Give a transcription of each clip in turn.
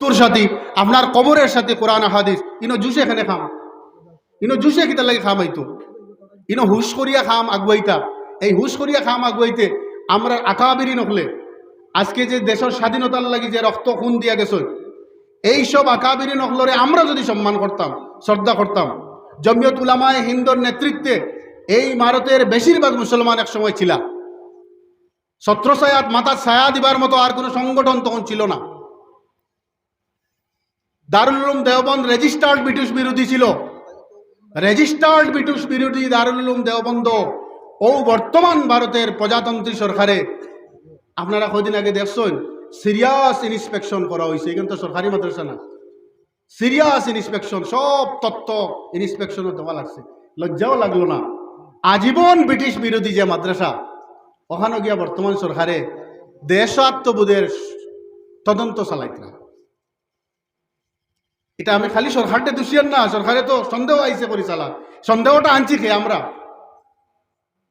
তোর সাথে, আপনার কবরের সাথে কোরআন হাদিস। ইনো জুসে এখানে খাম। ইনো জুসে কিতা লাগে খাম আইতো ইনো হুশ করিয়া খাম আগুয়াইতা। এই হুশ করিয়া খাম আগুয়াইতে আমরা আকাবিরি নকলে, আজকে যে দেশের স্বাধীনতার লাগি যে রক্ত খুন দিয়া গেছে, এই সব আকাবিরি নকলরে আমরা যদি সম্মান করতাম, শ্রদ্ধা করতাম, জমিয়ত উলামায় হিন্দুর নেতৃত্বে এই ভারতের বেশিরভাগ মুসলমান এক সময় ছিল। ছত্রছায়াত মাথা ছায়া দিবার মতো আর কোনো সংগঠন তখন ছিল না। দারুল উলুম দেওবন্দ রেজিস্টার্ড ব্রিটিশ বিরোধী ছিল। রেজিস্টার্ড ব্রিটিশ বিরোধী দারুল উলুম দেওবন্দ ও বর্তমান ভারতের প্রজাতন্ত্রী সরকারে। আপনারা কদিন আগে দেখছেন? সিরিয়াস ইন্সপেকশন করা হয়েছে। কিন্তু সরকারি মাদ্রাসা না। সিরিয়াস ইন্সপেকশন সব তত্ত্ব ইন্সপেকশনও দেওয়া লাগছে। লজ্জাও লাগল না। আজীবন ব্রিটিশ বিরোধী যে মাদ্রাসা, ওখানে গিয়া বর্তমান সরকারে দেশাত্মবোধের তদন্ত চালাইতে এটা আমি খালি সরকারটা দোষিয়ান না, সরকারে তো সন্দেহ আইসে পরিচালা সন্দেহটা আনছি খেয়ে আমরা।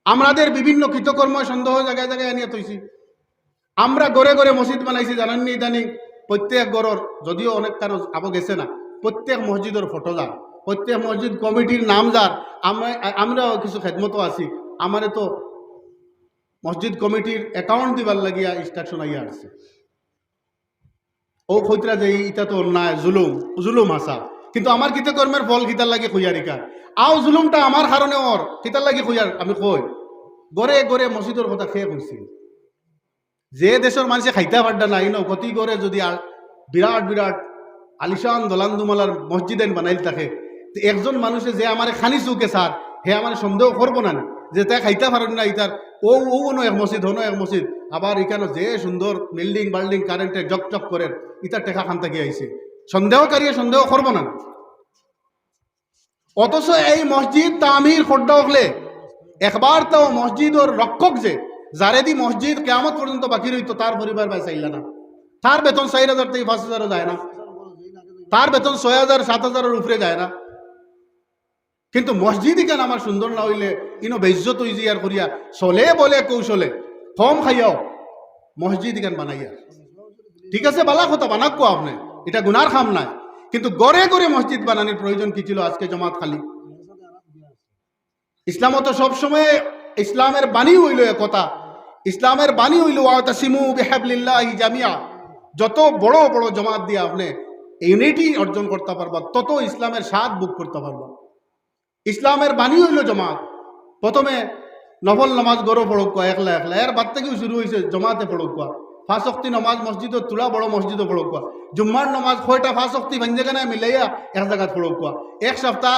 আমাদের বিভিন্ন কৃতকর্ম সন্দেহ জায়গায় জায়গায় আনিয়ে তৈছি আমরা গড়ে গড়ে মসজিদ বানাইছি, জানাননি ইদানি। প্রত্যেক গড়র, যদিও অনেক কারও আবো গেছে না, প্রত্যেক মসজিদের ফটো যার প্রত্যেক মসজিদ কমিটির নাম যার আমরা আমরাও কিছু খেদমতো আছি। আমারে তো মসজিদ কমিটির অ্যাকাউন্ট দিবার লাগিয়া ইনস্ট্রাকশন আইয়া আসছে। ও খৈতরা যে ইটা তো অন্যায় জুলুম জুলুম আসা কিন্তু আমার কিতে কর্মের ফল কিতার লাগে খুঁয়ারিকা আও জুলুমটা আমার কারণে ওর কিতার লাগে খুঁয়ার আমি কই, গড়ে গড়ে মসজিদের কথা খেয়ে কইছি যে দেশের মানুষে খাইতে পারডা নাই ন, গতি করে যদি বিরাট বিরাট আলিশান দলান্দুমালার মসজিদ আইন বানাইল থাকে, একজন মানুষে যে আমার খানি চুকে স্যার হে আমার সন্দেহ করব না না? যে তাই খাইতে পারেন না ইতার ও ও এক মসজিদ হনো এক মসজিদ আবার এখানে যে সুন্দর বিল্ডিং, বাল্ডিং কারেন্টে জকচক করে ইতার টেকা খান থেকে আইছে সন্দেহকারী সন্দেহ করব না। অথচ এই মসজিদ তামির খোড্ডা হলে একবার তো মসজিদর রক্ষক যে যারে দি মসজিদ কেমন পর্যন্ত বাকি রইতো তার পরিবার বাই চাইলা না। তার বেতন চার হাজার থেকে পাঁচ হাজারও যায় না। তার বেতন ছয় হাজার সাত হাজারের উপরে যায় না। কিন্তু মসজিদ কেন আমার সুন্দর না হইলে ইনো বেজ্জত আর করিয়া চলে বলে কৌশলে কম খাইয়াও। মসজিদ কেন বানাইয়া ঠিক আছে, বালা কথা, বানাক আপনি। এটা গুনার খাম নাই। কিন্তু গড়ে গড়ে মসজিদ বানানোর প্রয়োজন কি ছিল আজকে জমাত খালি? ইসলামত সবসময় ইসলামের বাণী হইল কথা। ইসলামের বাণী হইল, ওয়াতাসিমু বিহাবলিল্লাহি জামিয়া যত বড় বড় জমাত দিয়ে আপনি ইউনিটি অর্জন করতে পারবা, তত ইসলামের স্বাদ বুক করতে পারবা। ইসলামের বাণী হইল জমাত। প্রথমে নফল নামাজ গরো পড়ক কোয়া একলা একলা। এর বাদ থেকেও শুরু হয়েছে জমাতে পড়ক কোয়া ফাঁসক্তি নমাজ মসজিদত তুলা, বড় মসজিদও পড়ক কোয়া জুম্মার নমাজ কয়টা ফাঁসক্তি ভাঞ্জেখানায় মিলাইয়া এক জায়গাত পড়ক কোয়া এক সপ্তাহ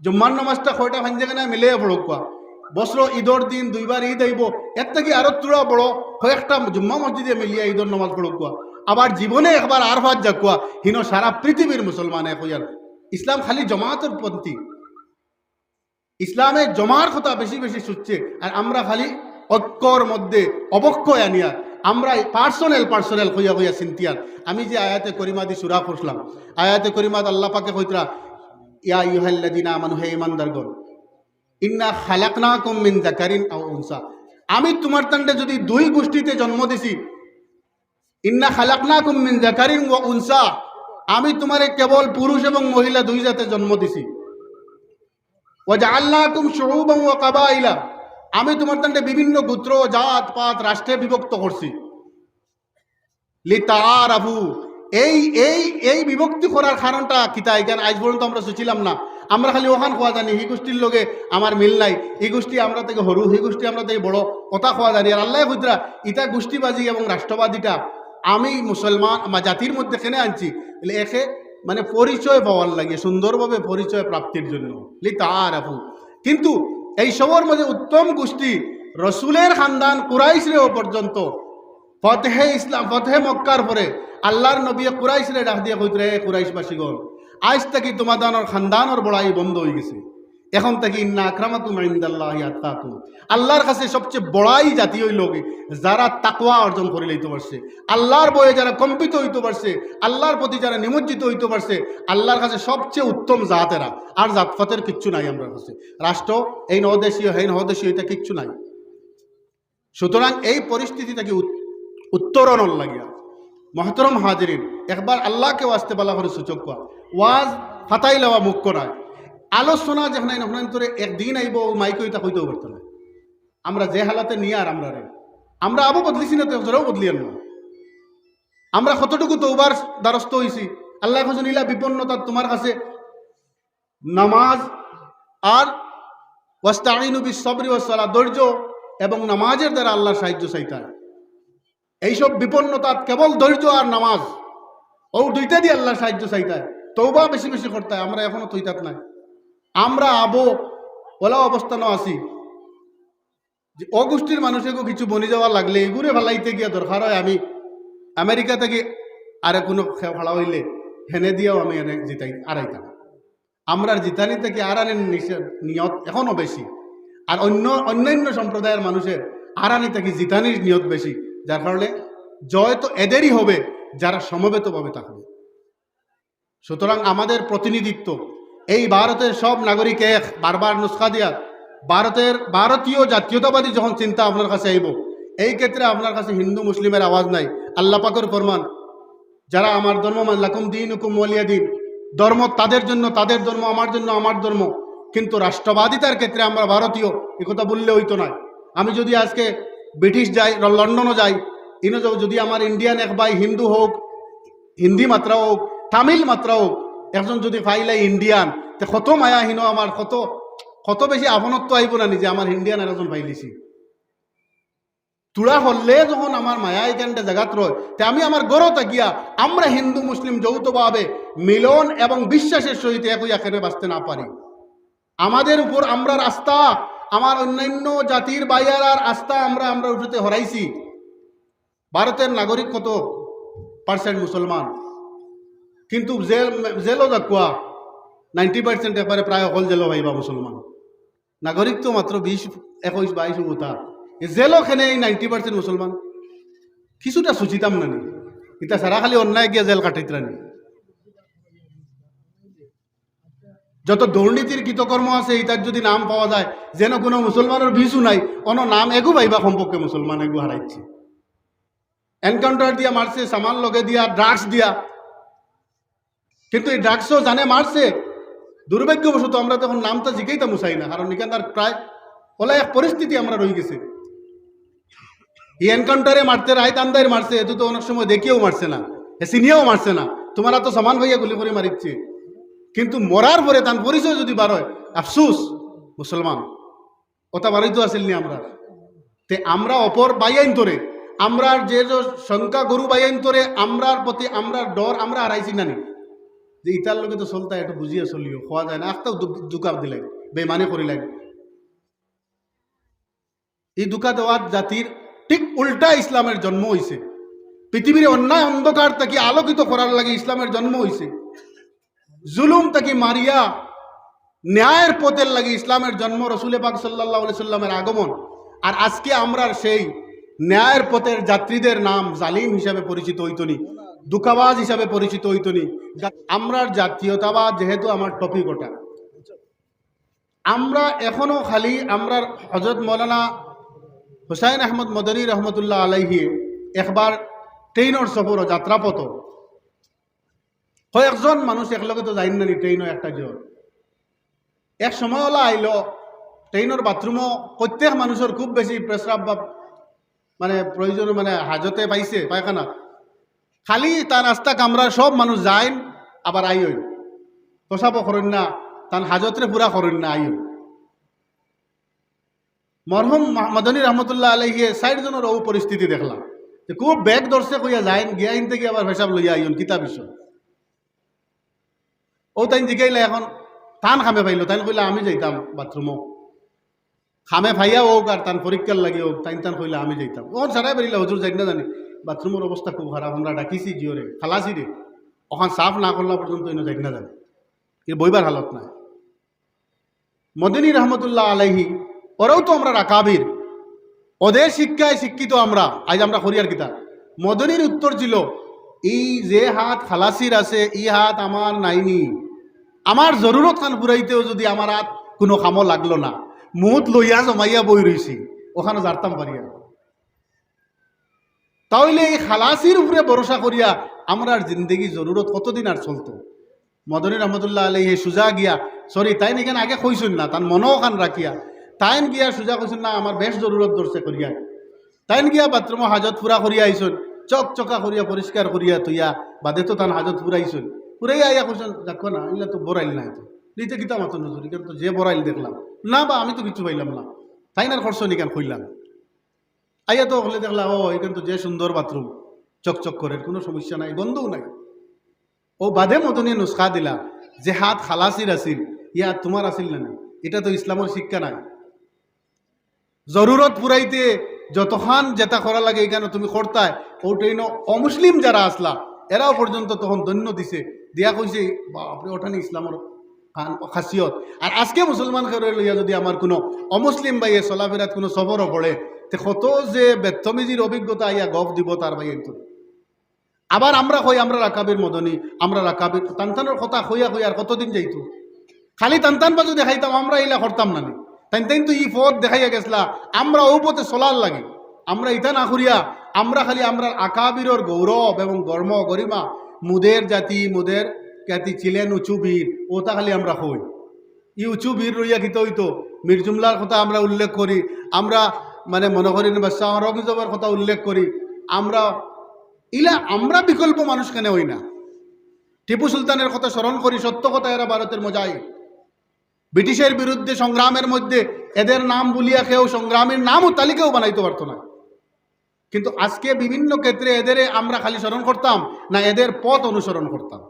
জুম্মার নমাজটা কয়টা ভাঞ্জেখানায় মিলাইয়া পড়ক কোয়া বছর ঈদর দিন দুইবার ঈদ আইব এর থেকে আরও তুলা, বড় কয়েকটা জুম্মা মসজিদে মিলিয়া ঈদর নমাজ পড়ক কোয়া আবার জীবনে একবার আর যাক কোয়া হিন সারা পৃথিবীর মুসলমান এক হইয়ার ইসলাম খালি জমাতের পন্থী। ইসলামে জমার কথা বেশি বেশি শুচ্ছে আর আমরা খালি ঐক্যর মধ্যে অবক্ষয় আনিয়া, আমরা পার্সোনাল পার্সোনাল হইয়া হইয়া চিন্তিয়ার আমি যে আয়াতে করিমা দি সুরা পড়লাম আয়াতে করিমাদ আল্লাহ পাকে হইতরা ইয়া ইউহাল্লাদিনা মানু হে ইমানদারগণ ইন্না খালাকনা মিন জাকারিন আও উনসা। আমি তোমার তান্ডে যদি দুই গোষ্ঠীতে জন্ম দিছি, ইন্না খালাকনা মিন জাকারিন ও উনসা, আমি তোমারে কেবল পুরুষ এবং মহিলা দুই জাতে জন্ম দিছি। আমি তোমার তান্ডে বিভিন্ন গোত্র, জাত, পাত, রাষ্ট্রে বিভক্ত করছি। লিতারাফু এই এই এই বিভক্তি করার কারণটা কিতা এখানে আজ পর্যন্ত আমরা সুছিলাম না। আমরা খালি ওখান খোয়া জানি, এই গোষ্ঠীর লগে আমার মিল নাই। এই গোষ্ঠী আমরা থেকে সরু সেই গোষ্ঠী আমরা থেকে বড়, কথা খোয়া জানি। আর আল্লাহ হুদ্রা ইটা গোষ্ঠীবাজি এবং রাষ্ট্রবাদীটা আমি মুসলমান, আমার জাতির মধ্যে কেনে আনছি? একে মানে পরিচয় পাওয়ার লাগে, সুন্দরভাবে পরিচয় প্রাপ্তির জন্য। লিতা আর কিন্তু এই সবর মধ্যে উত্তম গোষ্ঠী রসুলের খানদান কুরাইশরেও পর্যন্ত ফতেহে ইসলাম, ফতেহে মক্কার পরে আল্লাহর নবী কুরাইশরে ডাক দিয়ে কইতে, রে কুরাইশবাসীগণ, আজ থেকে তোমাদানোর খানদানোর বড়াই বন্ধ হয়ে গেছে। এখন থেকে ইন্না আক্রামাকুম ইন্দাল্লাহ আত্মাকুম। আল্লাহর কাছে সবচেয়ে বড়াই জাতি হইল কি যারা তাকওয়া অর্জন করে লইতে পারছে। আল্লাহর বয়ে যারা কম্পিত হইতে পারছে, আল্লাহর প্রতি যারা নিমজ্জিত হইতে পারছে, আল্লাহর কাছে সবচেয়ে উত্তম জাতেরা। আর জাতফাতের কিচ্ছু নাই আমরা কাছে। রাষ্ট্র, এই নদেশীয় হেন নদেশীয়, এটা কিচ্ছু নাই। সুতরাং এই পরিস্থিতি থেকে উত- উত্তরণর লাগিয়া। মহতরম হাজিরিন, একবার আল্লাহকে ওয়াজতে বলা করে সূচক ওয়াজ ফাতাই লওয়া মুখ করায় আলোচনা যেখানে নখন তোরে একদিন আইব মাইক ওইটা হইতেও পারতো না। আমরা যে হালাতে নিয়ে আর আমরা রে। আমরা আবু বদলিছি না তো জোরেও বদলিয়ান না। আমরা কতটুকু তৌবার দ্বারস্থ হয়েছি আল্লাহ কাছে নিলা বিপন্নতা তোমার কাছে নামাজ আর ওয়াস্তাইনু বিস সবরি ওয়াসালা ধৈর্য এবং নামাজের দ্বারা আল্লাহর সাহায্য চাইতায় এইসব বিপন্নতা কেবল ধৈর্য আর নামাজ। ও দুইটা দিয়ে আল্লাহর সাহায্য চাইতায় তৌবা বেশি বেশি করতে আমরা এখনও তৈতাত নাই। আমরা আবো ওলা অবস্থানও আছি। যে অগোষ্ঠীর মানুষেরও কিছু বনি যাওয়া লাগলে এগুলো ভালাইতে গিয়া দরকার হয় আমি। আমেরিকা থেকে আরে কোনো খেলা হইলে হেনে দিয়েও আমি এনে জিতাই আড়াইতাম আমরার জিতানি থেকে আরানের নিয়ত এখনও বেশি। আর অন্য অন্যান্য সম্প্রদায়ের মানুষের আরানি থেকে জিতানির নিয়ত বেশি। যার কারণে জয় তো এদেরই হবে, যারা সমবেতভাবে থাকবে। সুতরাং আমাদের প্রতিনিধিত্ব এই ভারতের সব নাগরিক এক বারবার নুস্খা দিয়া ভারতের ভারতীয় জাতীয়তাবাদী যখন চিন্তা আপনার কাছে আইব এই ক্ষেত্রে আপনার কাছে হিন্দু মুসলিমের আওয়াজ নাই। আল্লাহ পাকের ফরমান, যারা আমার ধর্ম লাকুম দিন হুকুম ওয়ালিয়া দিন, ধর্ম তাদের জন্য, তাদের ধর্ম আমার জন্য, আমার ধর্ম। কিন্তু রাষ্ট্রবাদিতার ক্ষেত্রে আমরা ভারতীয়, এ কথা বললে হইতো না। আমি যদি আজকে ব্রিটিশ যাই লন্ডনও যাই, ইনো যদি আমার ইন্ডিয়ান এক ভাই হিন্দু হোক, হিন্দি মাত্রা হোক, তামিল মাত্রা হোক একজন যদি ফাইলে ইন্ডিয়ান তে কত মায়াহীন আমার কত কত বেশি আপনত্ব আইব না নিজে আমার ইন্ডিয়ান আর একজন ফাইলিছি। তুড়া হলে যখন আমার মায়া এখানটা জায়গাত রয় তে আমি আমার গড় তাকিয়া আমরা হিন্দু মুসলিম যৌথভাবে মিলন এবং বিশ্বাসের সহিত একই এখানে বাঁচতে না পারি। আমাদের উপর আমরার আস্থা, আমার অন্যান্য জাতির বাইয়ার আস্থা আমরা আমরা উঠতে হরাইছি। ভারতের নাগরিক কত? পার্সেন্ট মুসলমান। কিন্তু জেল, জেলও যাকুয়া নাইনটি পার্সেন্ট এবারে প্রায় অকল জেলও ভাইবা মুসলমান নাগরিক তো মাত্র বিশ, একুশ, বাইশ উঠা জেলও খেনে এই নাইনটি পার্সেন্ট মুসলমান কিছুটা সুচিতাম নানি। এটা সারা খালি অন্যায় গিয়া জেল কাটাইতরানি যত দুর্নীতির কৃতকর্ম আছে এটার যদি নাম পাওয়া যায়, যেন কোনো মুসলমানের ভিসু নাই কোনো নাম এগু পাইবা সম্পর্কে মুসলমান এগু হারাইছে এনকাউন্টার দিয়া মারছে সামান লগে দিয়া ড্রাগস দিয়া। কিন্তু এই ড্রাগসও জানে মারছে। দুর্ভাগ্যবশত আমরা তখন নামটা জিকেইতা মুসাই না কারণ এখানকার প্রায় ওলা এক পরিস্থিতি আমরা রয়ে গেছে। এই এনকাউন্টারে মারতে, রায় তান্দায় মারছে এত তো অনেক সময় দেখিয়েও মারছে না, এ চিনিয়েও মারছে না, তোমারা তো সমান ভাইয়া গুলি করে মারিচ্ছে। কিন্তু মরার পরে তার পরিচয় যদি বার হয়, আফসুস, মুসলমান ওটা বাড়িতে আসেন নি আমরা। তে আমরা অপর বাইয়াইন তোরে, আমরার যে সংখ্যা গরু বাইয়াইন তোরে, আমরার প্রতি আমরার ডর আমরা হারাইছি না নানি যে ইটার লোকে তো চলতা একটু বুঝিয়ে চলিও খোয়া যায় না। একটাও দুকাপ দিলাই বেমানে করিলাই এই দুকা দেওয়ার জাতির ঠিক উল্টা ইসলামের জন্ম হয়েছে পৃথিবীর অন্যায় অন্ধকার তাকে আলোকিত করার লাগে ইসলামের জন্ম হয়েছে জুলুম তাকে মারিয়া ন্যায়ের পথের লাগে ইসলামের জন্ম রসুলে পাক সাল্লাহ সাল্লামের আগমন। আর আজকে আমরা সেই ন্যায়ের পথের যাত্রীদের নাম জালিম হিসাবে পরিচিত হইতনি, দুকাবাজ হিসাবে পরিচিত হইতনি। আমরার জাতীয়তাবাদ যেহেতু আমার টপিক ওটা। আমরা এখনও খালি আমরার হজরত মৌলানা হুসাইন আহমদ মদনী রহমতুল্লাহ আলাইহি একবার ট্রেইনের সফর যাত্রাপথ। কয়েকজন মানুষ একলগে তো যাই না নি ট্রেইনও একটা জোর। এক সময় ওলা আইল, ট্রেইনের বাথরুমও প্রত্যেক মানুষের খুব বেশি প্রেসরাব বা মানে প্রয়োজন মানে হাজতে পাইছে, পায়খানা। খালি তার রাস্তা কামরার সব মানুষ যায় আবার আই হইল প্রসাবও করেন না তার হাজতরে পুরা করেন না আই মরহুম মদনী রহমতুল্লাহ আলহিয়ে ষাট জনের ও পরিস্থিতি দেখলাম। যে খুব ব্যাগ দর্শে কইয়া যায় গিয়া ইন থেকে আবার হিসাব লইয়া আইন কিতাব ও তাই জিগাইলে এখন টান খামে পাইলো তাই কইলে আমি যাইতাম বাথরুমও। খামে ফাইয়া হোক আর তান পরীক্ষার লাগে হোক তাই তান কইলে আমি যাইতাম। ও সারাই বেরিলে হজুর যাই না জানি বাথরুমের অবস্থা খুব খারাপ আমরা ডাকিছি জিওরে খালাসি রে ওখান সাফ না করলা পর্যন্ত এনে যাই না জানি। এর বইবার হালত নাই। মদিনী রহমতুল্লাহ আলাইহি ওরাও তো আমরা রাকাবির ওদের শিক্ষায় শিক্ষিত আমরা আজ আমরা হরিয়ার কিতা মদনীর উত্তর ছিল এই যে হাত খালাসির আছে, ই হাত আমার নাইনি। আমার জরুরত খান ফুরাইতেও যদি আমার হাত কোনো কামো লাগল না। মুহূর্ত লইয়া জমাইয়া বই রইছি, ওখানে জারতাম পারিয়া তাহলে এই খালাসির উপরে ভরসা করিয়া আমরা জিন্দগি জরুরত কতদিন আর চলতো? মদনী রহমতুল্লাহ আলী হে সুজা গিয়া, সরি তাই নিকেন আগে কইসুন না তার মনও খান রাখিয়া। তাইন গিয়া সুজা কইসুন, না, আমার বেশ জরুরত ধরছে করিয়া। তাইন গিয়া বাথরুমে হাজত পুরা করিয়া আইসুন, চক চকা করিয়া পরিষ্কার করিয়া তুইয়া বাদে তো তান হাজত পুরাইছুন পুরাই আইয়া কইসুন, দেখো না, ইলা তো বরাইল না নিতে কিতা মাতো নজর ইকান তো যে বরাইল দেখলাম। না বা আমি তো কিছু পাইলাম না। তাই না খরচ নিকান কইলাম আইয়া তো হলে দেখলা ও এখান তো যে সুন্দর বাথরুম, চকচক করে, কোনো সমস্যা নাই, গন্ধও নাই। ও বাদে মতনে নুসখা দিলা, যে হাত খালাসির আছিল, ইয়া তোমার আছিল না? এটা তো ইসলামের শিক্ষা নাই। জরুরত পুরাইতে যতখান যেটা করা লাগে এখানে তুমি করতায় ওটাই অমুসলিম যারা আসলা, এরাও পর্যন্ত তখন দন্য দিছে। দিয়া কইছে, বাপরে, ওঠানি ইসলামের খাসিয়ত আর আজকে মুসলমান খেয়ে লইয়া যদি আমার কোনো অমুসলিম বাইয়ে চলাফেরাত কোনো সফরও পড়ে তে কত যে বেত্তমিজির অভিজ্ঞতা ইয়া গপ দিব তার বাইয়ে একটু আবার আমরা কই, আমরা রাকাবির মদনী, আমরা রাকাবির টানটানোর কথা কইয়া কইয়া আর কতদিন যাইতো খালি টানটান বাজু দেখাইতাম আমরা ইলা করতাম না তাই তাই তো ই পথ দেখাইয়া গেছলা, আমরা ও পথে চলার লাগে। আমরা ইটা না করিয়া আমরা খালি আমরা আকাবিরর গৌরব এবং গর্ম গরিমা মুদের জাতি, মুদের জাতি ছিলেন উঁচু বীর ওটা খালি আমরা হই। ই উঁচু বীর রইয়া কিত হইতো মির্জুমলার কথা আমরা উল্লেখ করি, আমরা মানে মনে করি বা শাহরগজবের কথা উল্লেখ করি। আমরা, ইলা আমরা বিকল্প মানুষ কেন হই না? টিপু সুলতানের কথা স্মরণ করি, সত্য কথা এরা ভারতের মজাই ব্রিটিশের বিরুদ্ধে সংগ্রামের মধ্যে এদের নাম বলিয়া কেউ সংগ্রামের নামও তালিকাও বানাইতে পারতো না। কিন্তু আজকে বিভিন্ন ক্ষেত্রে এদের আমরা খালি স্মরণ করতাম না, এদের পথ অনুসরণ করতাম।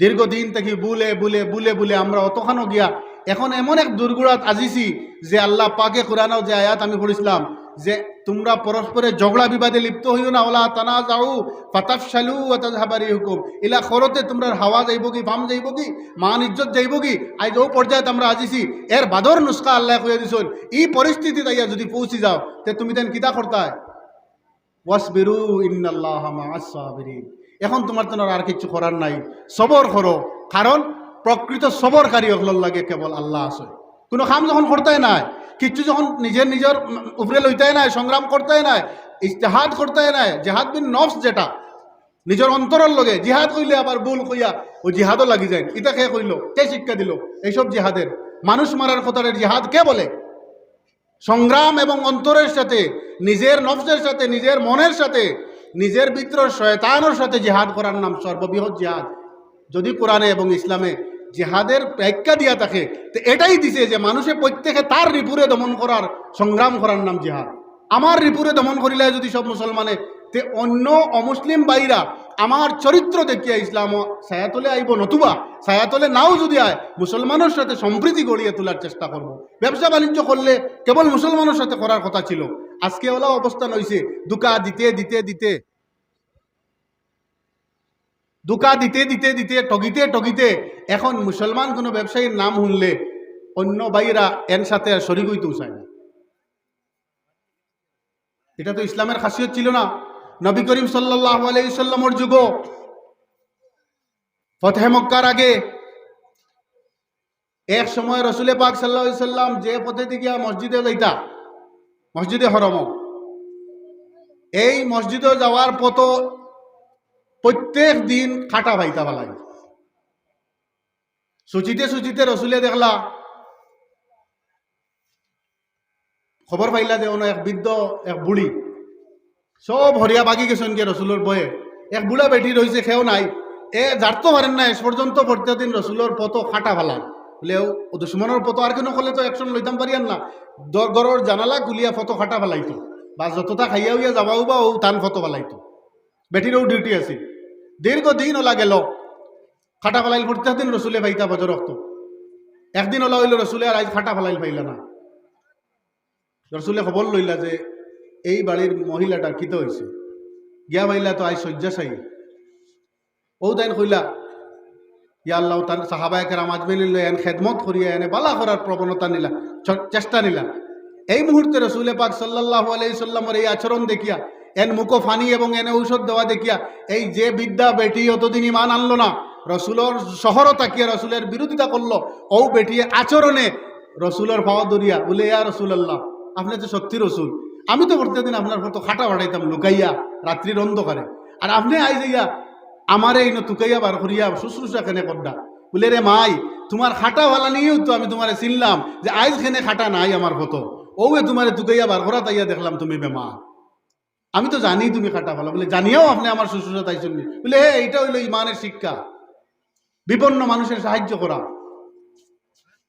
দীর্ঘদিন থেকে বুলে বুলে বুলে বুলে আমরা অতখানো গিয়া, এখন এমন এক দুর্গুড়াত আজিছি যে আল্লাহ পাকে কোরআনও যে আয়াত আমি পড়িছিলাম, যে তোমরা পরস্পরে ঝগড়া বিবাদে লিপ্ত হইও না, ওলা তানা যাও ফাতাফ শালু হাবারি হুকুম ইলা খরতে তোমরা হাওয়া যাইব কি, ফাম যাইব কি, মান ইজ্জত যাইব কি, আজ ও পর্যায়ে আমরা আজিছি, এর বাদর নুস্কা আল্লাহ কইয়া দিছন এই পরিস্থিতি তাইয়া যদি পৌঁছি যাও, তে তুমি তেন কিতা করতায়? ওয়াসবিরু ইন্নাল্লাহ সাবিরিন এখন তোমার তো আর কিছু করার নাই। সবর করো। কারণ প্রকৃত সবরকারী অগলর লাগে কেবল আল্লাহ আছে। কোনো কাম যখন করতেই নাই কিচ্ছু যখন নিজের নিজের উপরে লইতেই নাই, সংগ্রাম করতেই নাই ইস্তেহাদ করতেই নাই, জেহাদ বিন নফস যেটা, নিজের অন্তরের লগে, জিহাদ কইলে আবার ভুল কইয়া ও জিহাদও লাগি যায়। ইটা কে কইল? কে শিক্ষা দিল? এইসব জিহাদের। মানুষ মারার কথারের জিহাদ কে বলে? সংগ্রাম এবং অন্তরের সাথে, নিজের নফসের সাথে, নিজের মনের সাথে নিজের বিদ্রোহ শয়তানের সাথে জিহাদ করার নাম সর্ববৃহৎ জিহাদ। যদি কোরআনে এবং ইসলামে জিহাদের ব্যাখ্যা দিয়া থাকে, তো এটাই দিছে যে মানুষে প্রত্যেকে তার রিপুরে দমন করার, সংগ্রাম করার নাম জিহাদ। আমার রিপুরে দমন করিলে যদি সব মুসলমানে, তে অন্য অমুসলিম বাইরা আমার চরিত্র দেখিয়া ইসলাম ছায়াতলে আইব নতুবা, ছায়াতলে নাও যদি আয়, মুসলমানের সাথে সম্প্রীতি গড়িয়ে তোলার চেষ্টা করব। ব্যবসা বাণিজ্য করলে কেবল মুসলমানের সাথে করার কথা ছিল। আজকে ওলা অবস্থান হয়েছে দুকা দিতে দিতে দিতে। দুকা দিতে দিতে দিতে টগিতে টগিতে এখন মুসলমান কোনো ব্যবসায়ীর নাম শুনলে অন্য বাইরা এর সাথে শরিক হইতেও চায় না। এটা তো ইসলামের খাসিয়ত ছিল না। নবী করিম সাল্লাহ আলাইসাল্লামর যুগ ফতেহ মক্কার আগে এক সময় রসুলে পাক সাল্লাহ সাল্লাম যে পথে দিকে মসজিদে যাইতা মসজিদে হরম। এই মসজিদে যাওয়ার পথ প্রত্যেক দিন খাটা ভাইতা বালাই সুচিতে সুচিতে রসুলে দেখলা। খবর পাইলা যে অন্য এক বৃদ্ধ, এক বুড়ি সব হরিয়া বাগি গেছেন কে রসুলোর বয়ে। এক বুড়া বেটি রয়েছে খেও নাই। এ জারতো পারেন না এস পর্যন্ত প্রত্যেকদিন রসুলোর পত খাটা ফেলান বলে ও দুশ্মনের পত আর কেন করলে তো একশন লইতাম পারিয়ান না গরর জানালা গুলিয়া ফটো খাটা ফেলাইতো বা যতটা খাইয়া উইয়া যাবাও বা ও টান ফটো ফেলাইতো বেটিরও ডিউটি আছে। দীর্ঘদিন ওলা গেল খাটা ফেলাইল প্রত্যেকদিন রসুলে পাইতা বজর রক্ত একদিন ওলা হইল রসুলে আর আজ খাটা ফেলাইল পাইলা না। রসুলে খবর লইলা যে এই বাড়ির মহিলাটা কিতে হয়েছে গিয়া পাইলা তো আজ শয্যাশায়ী। ও তাইন কইলা ইয়া আল্লাহ তান সাহাবায়কে রামাজ মেলিল এন খেদমত করিয়া, এনে বালা করার প্রবণতা নিলা চেষ্টা নিলা। এই মুহূর্তে রসুলে পাক সাল্লাহ আলাই সাল্লামর এই আচরণ দেখিয়া, এন মুখো ফানি এবং এনে ঔষধ দেওয়া দেখিয়া, এই যে বিদ্যা বেটি অতদিন ইমান আনলো না, রসুলর শহরও তাকিয়া রসুলের বিরোধিতা করল ও বেটিয়ে আচরণে রসুলের পাওয়া দরিয়া বলে, ইয়া রসুল আল্লাহ আপনি তো সত্যি রসুল, আমি তো প্রত্যেকদিন আপনার মতো খাটা বাড়াইতাম লুকাইয়া রাত্রির অন্ধকারে। আর আপনি আই যাইয়া আমারে এই তুকাইয়া বার করিয়া শুশ্রূষা কেনে করডা বলে, রে মাই, তোমার খাটা ভালা নিয়েও তো আমি তোমারে চিনলাম যে আইজ খেনে খাটা নাই আমার কত। ওয়ে তোমারে তুকাইয়া বার করা তাইয়া দেখলাম তুমি বেমা আমি তো জানি তুমি খাটা ভালো। বলে, জানিয়াও আপনি আমার শুশ্রূষা তাই শুনলি বলে, হে, এইটা হইল ইমানের শিক্ষা। বিপন্ন মানুষের সাহায্য করা।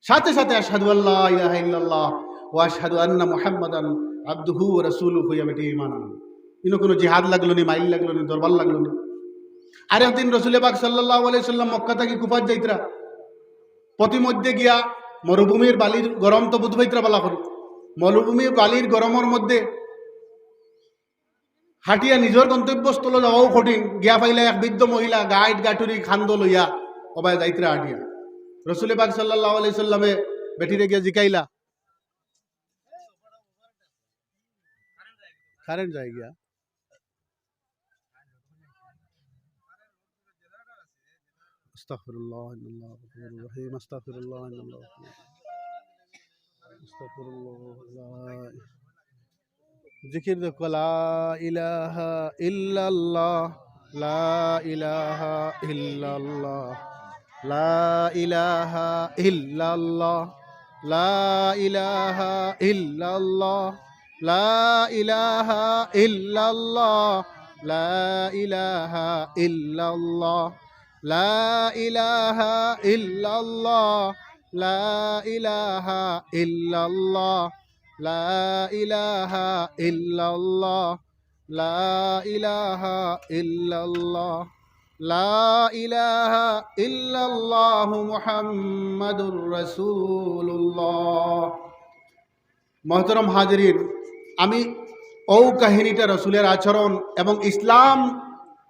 সাথে সাথে আশহাদু আল্লাহ ইলাহা ইল্লাল্লাহ ও আশহাদু আন্না মুহাম্মাদান আবদুহু ওয়া রাসূলুহু হইয়া বেটি ইমান ইনো কোনো জিহাদ লাগল নি, মাইল লাগল নি, দরবার লাগল নি? আরে একদিন রসুলে পাক সাল্লাল্লাহু আলাইহি সাল্লাম মক্কা থাকি কুফাত যাইতরা। প্রতিমধ্যে গিয়া মরুভূমির বালির গরম তো বুধবাইত্রা বলা করি মরুভূমির বালির গরমের মধ্যে হাটিয়া নিজের গন্তব্যস্থল যাওয়াও কঠিন। গিয়া পাইলে এক বৃদ্ধ মহিলা গাইড, গাটুরি, খান্দ লইয়া অবায় যাইতরা হাটিয়া। রসুলে পাক সাল্লাহ আলি সাল্লামে বেটিরে গিয়া জিকাইলা। কারেন্ট যায় গিয়া। أستغفر الله إن الله غفور رحيم أستغفر الله إن الله أستغفر الله ذكر دك لا إله إلا الله لا إله إلا الله لا إله إلا الله لا إله إلا الله لا إله إلا الله لا إله إلا الله. লা ইলাহা ইল্লাল্লাহ, লা ইলাহা ইল্লাল্লাহ, লা ইলাহা ইল্লাল্লাহ, লা ইলাহা ইল্লাল্লাহ, লা ইলাহা ইল্লাল্লাহু মুহাম্মাদুর রাসূলুল্লাহ। মহতরম হাজরিন, আমি ও কাহিনীটা রসুলের আচরণ এবং ইসলাম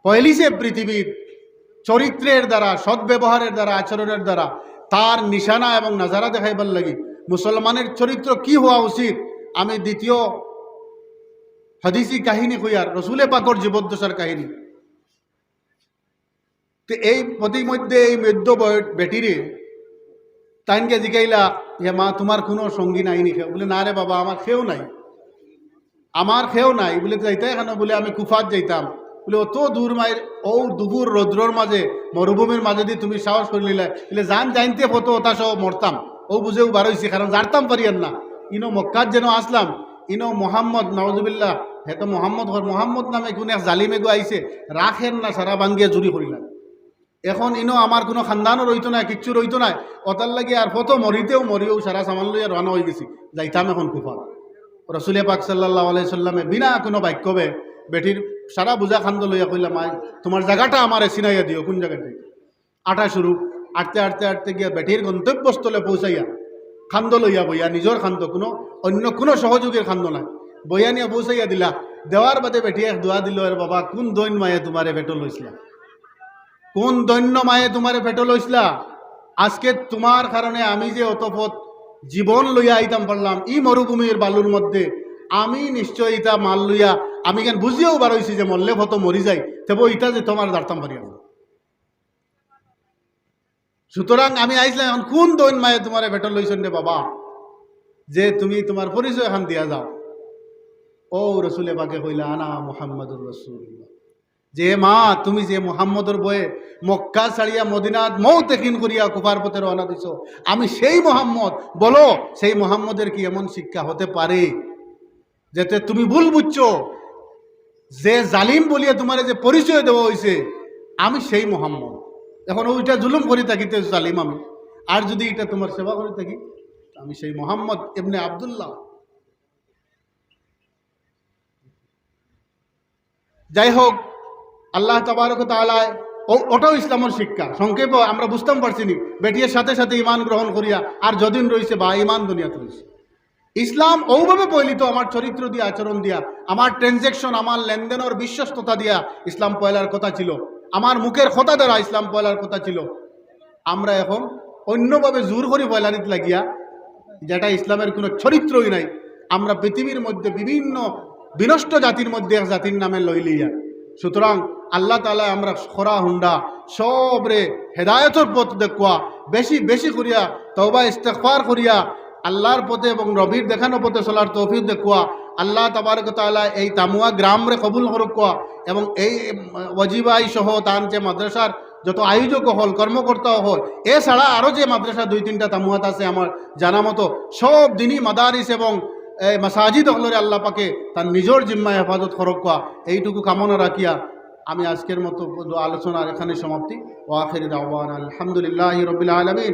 পয়লিসে পৃথিবীর চরিত্রের দ্বারা, সদ্ব্যবহারের দ্বারা, আচরণের দ্বারা তার নিশানা এবং নাজারা দেখাইবার লাগি। মুসলমানের চরিত্র কি হওয়া উচিত? আমি দ্বিতীয় হাদিসি কাহিনী হইয়ার রসুলে পাকর জীবদ্দশার কাহিনী। তো এই প্রতিমধ্যে এই বয়স বেটিরে তাইনকে জিগাইলা যে মা, তোমার কোনো সঙ্গী নাই নি বলে, না রে বাবা, আমার খেয়েও নাই। আমার খেয়েও নাই। বলে যাইতে এখানে। বলে, আমি কুফাত যাইতাম। বলে, অত দূর মায়ের, ও দুপুর রৌদ্রর মাঝে, মরুভূমির মাঝে দিয়ে তুমি সাহস করে নিলে। বলে জান জানতে হতো ওটা সব মরতাম। ও বুঝেও বার হয়েছি কারণ জানতাম পারিয়ান না। ইনো মক্কাত যেন আসলাম, ইনো মোহাম্মদ নওয়াজুবিল্লাহ হেতো মোহাম্মদ হর মোহাম্মদ নামে কোন এক জালিমে গো আইছে, রাখেন না, সারা বাঙ্গিয়া চুরি করিলাম। এখন ইনো আমার কোনো খানদানও রইতো না, কিচ্ছু রইতো না। অতার লাগে আর কত মরিতেও মরিও সারা সামান লইয়া রানা হয়ে গেছি। যাইতাম এখন কুফা রসুলিয়া পাক সাল্লাহ আলাই সাল্লামে বিনা কোনো বাক্যবে, বেটির সারা বুঝা খান্দ লইয়া কইলাম, আই, তোমার জায়গাটা আমার চিনাইয়া দিও, কোন জায়গাতে আটা শুরু আটতে আটতে আটতে গিয়া বেটির গন্তব্যস্থলে পৌঁছাইয়া খান্দ লইয়া বইয়া, নিজের খান্দ কোনো, অন্য কোনো সহযোগীর খান্দ নাই। বইয়া নিয়ে পৌঁছাইয়া দিলা, দেওয়ার বাদে বেটি এক দোয়া দিল, আর বাবা, কোন দৈন মায়ে তোমারে বেটো লইছিলা? কোন দৈন্য মায়ে তোমারে পেটো লইসলা আজকে তোমার কারণে আমি যে অতপথ জীবন লইয়া আইতাম পারলাম, ই মরুভূমির বালুর মধ্যে আমি নিশ্চয় ইটা মাল লইয়া, আমি কেন বুঝিয়েও বারইছি যে মরলে ভত মরি যাই তেব ইটা যে তোমার দাঁড়তাম পারি আমি সুতরাং আমি আইসলাম, এখন কোন দৈন মায়ে তোমারে পেটো লইছেন রে বাবা? যে তুমি তোমার পরিচয় এখন দিয়া যাও। ও রসুলে বাকে কইলা, আনা মোহাম্মদুর রসুল্লাহ যে মা, তুমি যে মোহাম্মদর বয়ে মক্কা ছাড়িয়া মদিনাত মৌ তেকিন করিয়া কুফার পথে রওনা দিছ, আমি সেই মোহাম্মদ, বলো সেই মোহাম্মদের কি এমন শিক্ষা হতে পারে? যাতে তুমি ভুল বুঝছ। যে জালিম বলিয়া তোমার যে পরিচয় দেওয়া হয়েছে আমি সেই মোহাম্মদ। এখন ওইটা জুলুম করি থাকিতে জালিম আমি। আর যদি এটা তোমার সেবা করে থাকি আমি সেই মোহাম্মদ এমনি আবদুল্লাহ। যাই হোক, আল্লাহ তবারক তালায় ও, ওটাও ইসলামের শিক্ষা। সংক্ষেপ আমরা বুঝতাম পারছি নি। বেটিয়ের সাথে সাথে ইমান গ্রহণ করিয়া, আর যদিন রয়েছে বা ইমান দুনিয়াতে রয়েছে ইসলাম ওভাবে পয়লিত আমার চরিত্র দিয়া, আচরণ দিয়া, আমার ট্রানজেকশন আমার লেনদেনের বিশ্বস্ততা দিয়া ইসলাম পয়লার কথা ছিল। আমার মুখের কথা দ্বারা ইসলাম পয়লার কথা ছিল। আমরা এখন অন্যভাবে জোর করি পয়লানিত লাগিয়া, যেটা ইসলামের কোনো চরিত্রই নাই, আমরা পৃথিবীর মধ্যে বিভিন্ন বিনষ্ট জাতির মধ্যে এক জাতির নামে লইলিয়া সুতরাং আল্লাহ তালা আমরা খরা, হুন্ডা, সবরে হেদায়তর পথ দেখুয়া, বেশি বেশি করিয়া তবা ইস্তেকফার করিয়া আল্লাহর পথে এবং রবির দেখানো পথে চলার তৌফিক দেখুয়া আল্লাহ তাবারক তাআলা এই তামুয়া গ্রামরে কবুল করুক কোয়া। এবং এই ওয়াজিবাই সহ তান যে মাদ্রাসার যত আয়োজক হল কর্মকর্তা হল, এছাড়া আরও যে মাদ্রাসা, দুই তিনটা তামুয়াত আছে আমার জানা মতো, সব দিনই মাদারিস এবং মাসাজিদ হলরে আল্লাহ পাকে তার নিজের জিম্মায় হেফাজত করক কোয়া। এইটুকু কামনা রাখিয়া আমি আজকের মতো আলোচনার এখানে সমাপ্তি। ও আখের দাওয়ান আলহামদুলিল্লাহ রবিল আলমিন।